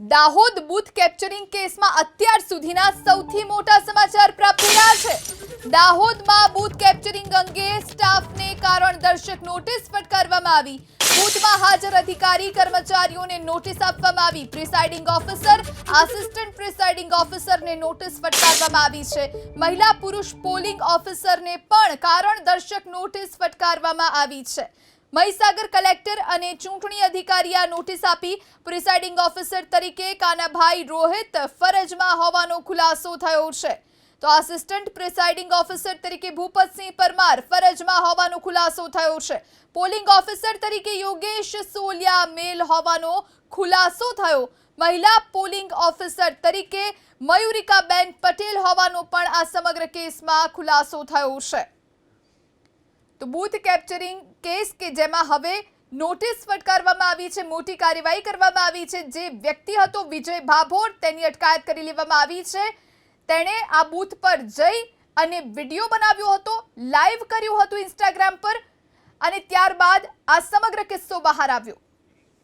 Dahod booth capturing કેસમાં અત્યાર સુધીના સૌથી મોટા સમાચાર પ્રાપ્ત થયા છે. દાહોદમાં બૂથ કેપ્ચરિંગ અંગે સ્ટાફને કારણ દર્શક નોટિસ ફટકારવામાં આવી. બૂથમાં હાજર અધિકારી, કર્મચારીઓને નોટિસ આપવામાં આવી. પ્રિસાઇડિંગ ઓફિસર, આસિસ્ટન્ટ પ્રિસાઇડિંગ ઓફિસરને નોટિસ ફટકારવામાં આવી છે. મહિલા પુરુષ પોલિંગ ઓફિસરને પણ કારણ દર્શક નોટિસ ફટકારવામાં આવી છે. મહીસાગર કલેક્ટર અને ચૂંટણી અધિકારીએ આ નોટિસ આપી પ્રિસાઇડિંગ ઓફિસર તરીકે કાનાભાઈ રોહિત ફરજમાં હોવાનો ખુલાસો થયો છે. તો આસિસ્ટન્ટ પ્રિસાઇડિંગ ઓફિસર તરીકે ભૂપતસિંહ પરમાર ફરજમાં હોવાનો ખુલાસો થયો છે. પોલિંગ ઓફિસર તરીકે યોગેશ સોલિયા મેલ હોવાનો ખુલાસો થયો. મહિલા પોલિંગ ઓફિસર તરીકે મયુરિકાબેન પટેલ હોવાનો પણ આ સમગ્ર કેસમાં ખુલાસો થયો છે. તો બૂથ કેપ્ચરિંગ કેસ કે જેમાં હવે નોટિસ ફટકારવામાં આવી છે, મોટી કાર્યવાહી કરવામાં આવી છે. જે વ્યક્તિ હતો વિજય ભાભોર, તેની અટકાયત કરી લેવામાં આવી છે. તેણે આ બૂથ પર જઈ અને વીડિયો બનાવ્યો હતો, લાઈવ કર્યું હતું ઇન્સ્ટાગ્રામ પર અને ત્યારબાદ આ સમગ્ર કિસ્સો બહાર આવ્યો.